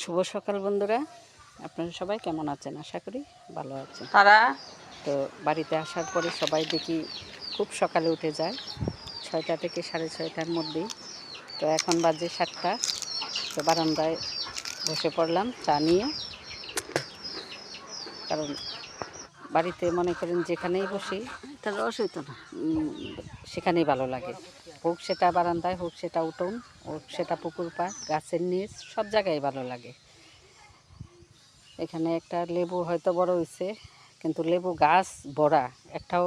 শুভ সকাল বন্ধুরা। আপনারা সবাই কেমন আছেন? আশা করি ভালো আছেন। তারা? তো বাড়িতে আসার পরে সবাই দেখি খুব সকালে উঠে যায়। ছয়টা থেকে সাড়ে ছয়টার মধ্যেই। তো এখন বাজে সাতটা। তো বারান্দায় বসে পড়লাম চা নিয়ে। কারণ বাড়িতে মনে করেন যেখানেই বসি তার অসুবিধা না। সেখানেই ভালো লাগে। হোক সেটা বারান্দায় হোক সেটা উঠোন, হোক সেটা পুকুর পাড়, গাছের নিচ, সব জায়গায় ভালো লাগে। এখানে একটা লেবু হয়তো বড় হয়েছে, কিন্তু লেবু গাছ বড়া একটাও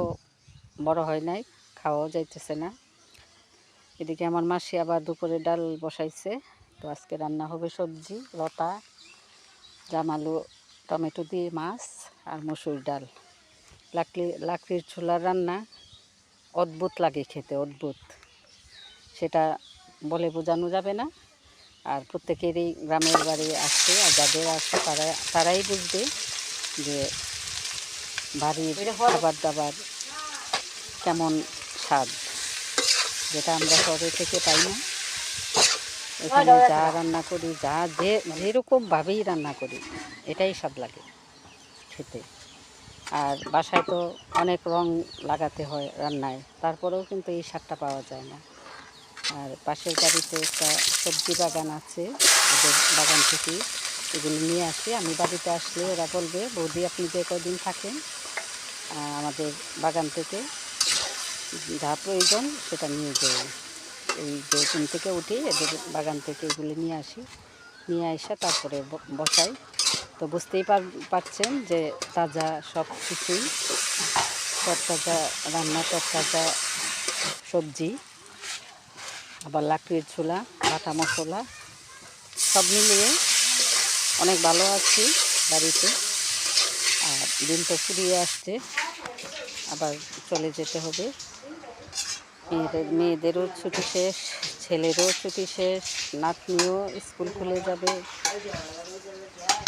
বড় হয় নাই, খাওয়াও যাইতেছে না। এদিকে আমার মাসি আবার দুপুরে ডাল বসাইছে, তো আজকে রান্না হবে সবজি, লতা, জামালু, টমেটো দিয়ে মাছ আর মসুর ডাল। লাকড়ি, লাকড়ির ছোলার রান্না অদ্ভুত লাগে খেতে, অদ্ভুত। সেটা বলে বোঝানো যাবে না। আর প্রত্যেকেরই গ্রামের বাড়ি আসছে আর যাদের আসছে তারা তারাই বুঝবে যে বাড়ির খাবার দাবার কেমন স্বাদ যেটা আমরা শহরে থেকে পাই না। এখানে যা রান্না করি যা যে যেরকমভাবেই রান্না করি এটাই স্বাদ লাগে খেতে। আর বাসায় তো অনেক রং লাগাতে হয় রান্নায় তারপরেও কিন্তু এই স্বাদটা পাওয়া যায় না। আর পাশের বাড়িতে একটা সবজি বাগান আছে, ওদের বাগান থেকে এগুলো নিয়ে আসি। আমি বাড়িতে আসলে ওরা বলবে, বৌদি, আপনি যে কদিন থাকেন? আমাদের বাগান থেকে যা প্রয়োজন সেটা নিয়ে যাই। এই যে ঘুম থেকে উঠি এদের বাগান থেকে এগুলো নিয়ে আসি। নিয়ে এসে তারপরে বসাই। তো বুঝতেই পারছেন যে তাজা সব কিছুই, তরতাজা রান্না, তরতাজা সবজি। আবার লাকড়ির চুলা বাটা মশলা, সব মিলিয়ে অনেক ভালো আছি বাড়িতে। আর দিন তো ফুরিয়ে আসছে, আবার চলে যেতে হবে। মেয়েদের, মেয়েদেরও ছুটি শেষ, ছেলেরও ছুটি শেষ, নাতনিও স্কুল খুলে যাবে।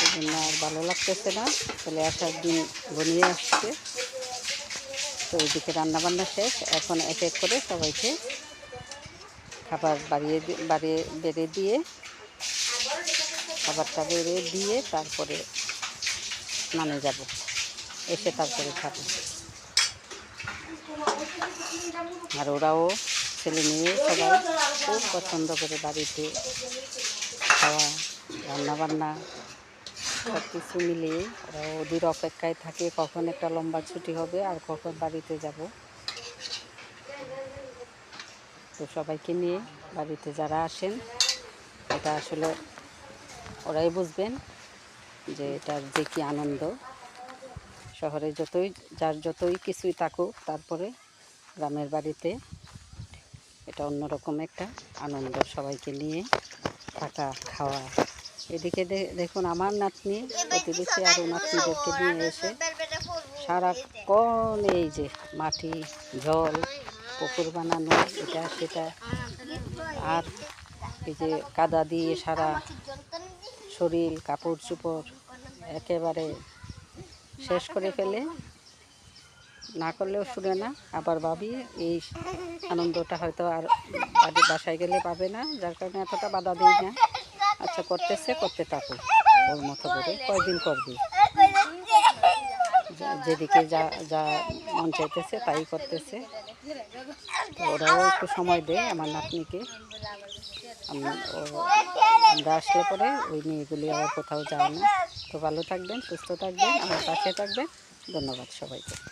এই জন্য আর ভালো লাগতেছে না, চলে আসার দিন ঘনিয়ে আসছে। তো ওইদিকে রান্নাবান্না শেষ, এখন এক এক করে সবাইকে খাবার বাড়িয়ে বাড়িয়ে বেড়ে দিয়ে, খাবারটা বেড়ে দিয়ে তারপরে নামে যাব। এসে তারপরে খাব। আর ওরাও ছেলে মেয়ে সবাই খুব পছন্দ করে বাড়িতে খাওয়া, রান্নাবান্না সব কিছু মিলিয়ে। ওরা ওদের অপেক্ষায় থাকে কখন একটা লম্বা ছুটি হবে আর কখন বাড়িতে যাব। তো সবাইকে নিয়ে বাড়িতে যারা আসেন, এটা আসলে ওরাই বুঝবেন যে এটার যে কি আনন্দ। শহরে যতই, যার যতই কিছুই থাকুক, তারপরে গ্রামের বাড়িতে এটা অন্যরকম একটা আনন্দ সবাইকে নিয়ে থাকা, খাওয়া। এদিকে দেখুন আমার নাতনি, প্রতিবেশী আরও নাতনিদেরকে নিয়ে এসে সারাক্ষণ এই যে মাটি, জল পুকুর বানানো, এটা সেটা। আর এই যে কাদা দিয়ে সারা শরীর, কাপড় চোপড় একেবারে শেষ করে ফেলে। না করলেও শুনে না, আবার ভাবি এই আনন্দটা হয়তো আর বাড়ি বাসায় গেলে পাবে না, যার কারণে এতটা বাধা দিই না। আচ্ছা করতেছে, করতে থাকুক ওর মতো করে কয়দিন করবি? যেদিকে যা যা মন চাইতেছে, তাই করতেছে। ওরাও একটু সময় দেয় আমার নাতনিকে। আমরা আসলে পরে ওই মেয়েগুলি আবার কোথাও যায় না। তো ভালো থাকবেন, সুস্থ থাকবেন, আমার পাশে থাকবেন। ধন্যবাদ সবাইকে।